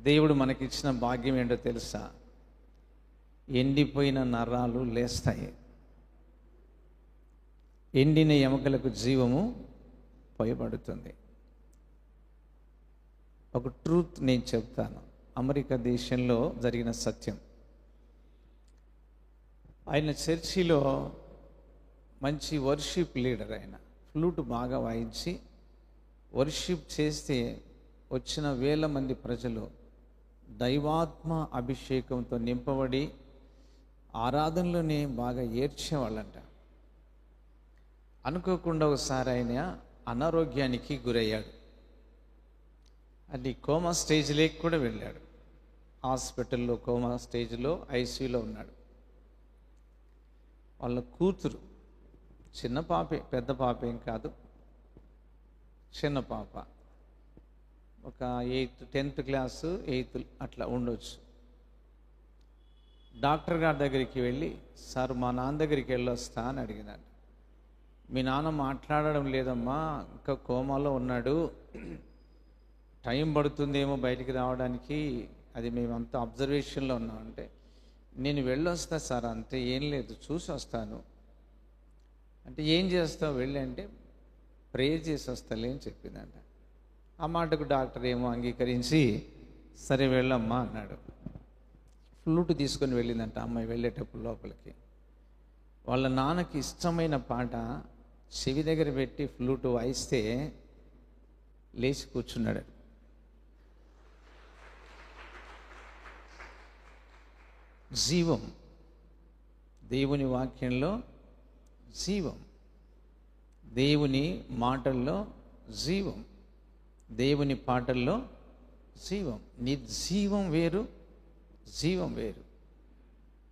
దేవుడు మనకిచ్చిన భాగ్యం ఏంటో తెలుసా? ఎండిపోయిన నరాలు లేస్తాయి. ఎండిన ఎముకలకు జీవము పోయబడుతుంది. ఒక ట్రూత్ నేను చెప్తాను. అమెరికా దేశంలో జరిగిన సత్యం. ఆయన చర్చిలో మంచి వర్షిప్ లీడర్ ఆయన. ఫ్లూట్ బాగా వాయించి వర్షిప్ చేస్తే వచ్చిన వేల మంది ప్రజలు దైవాత్మ అభిషేకంతో నింపబడి ఆరాధనలోనే బాగా ఏడ్చేవాళ్ళంట. అనుకోకుండా ఒకసారి ఆయన అనారోగ్యానికి గురయ్యాడు. అది కోమా స్టేజ్లోకి కూడా వెళ్ళాడు. హాస్పిటల్లో కోమా స్టేజ్లో ఐసీయూలో ఉన్నాడు. వాళ్ళ కూతురు చిన్న పాపే పెద్ద పాప ఏం కాదు చిన్న పాప. ఒక ఎయిత్ టెన్త్ క్లాసు ఎయిత్ అట్లా ఉండొచ్చు. డాక్టర్ గారి దగ్గరికి వెళ్ళి సార్ మా నాన్న దగ్గరికి వెళ్ళొస్తా అని అడిగినాడు. మీ నాన్న మాట్లాడడం లేదమ్మా ఇంకా కోమాలో ఉన్నాడు. టైం పడుతుందేమో బయటికి రావడానికి. అది మేమంతా అబ్జర్వేషన్లో ఉన్నామంటే నేను వెళ్ళొస్తా సార్ అంతే ఏం లేదు చూసి వస్తాను అంటే ఏం చేస్తావు? వెళ్ళి అంటే ప్రేయర్ చేసి వస్తాలే అని చెప్పిందంట ఆ మాటకు డాక్టర్ ఏమో అంగీకరించి సరే వెళ్ళమ్మా అన్నాడు. ఫ్లూట్ తీసుకొని వెళ్ళిందంట అమ్మాయి వెళ్ళేటప్పుడు లోపలికి. వాళ్ళ నాన్నకి ఇష్టమైన పాట చెవి దగ్గర పెట్టి ఫ్లూట్ వాయిస్తే లేచి కూర్చున్నాడు. జీవం. దేవుని వాక్యంలో జీవం. దేవుని మాటల్లో జీవం. దేవుని పాటల్లో జీవం. నిర్జీవం వేరు జీవం వేరు.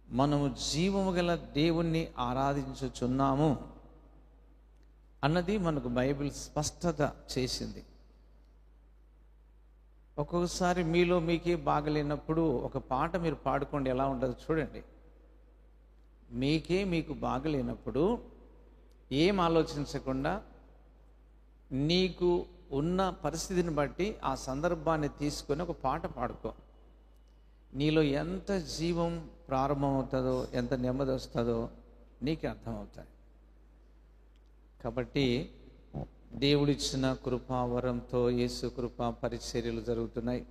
మనము జీవము గల దేవుణ్ణి ఆరాధించుచున్నాము అన్నది మనకు బైబిల్ స్పష్టత చేసింది. ఒక్కొక్కసారి మీలో మీకే బాగలేనప్పుడు ఒక పాట మీరు పాడుకోండి ఎలా ఉంటుందో చూడండి. మీకే మీకు బాగలేనప్పుడు ఏం ఆలోచించకుండా నీకు ఉన్న పరిస్థితిని బట్టి ఆ సందర్భాన్ని తీసుకొని ఒక పాట పాడుకో. నీలో ఎంత జీవం ప్రారంభమవుతుందో ఎంత నెమ్మది వస్తుందో నీకు అర్థమవుతాయి. కాబట్టి దేవుడిచ్చిన కృపావరంతో యేసు కృపా పరిచర్యలు జరుగుతున్నాయి.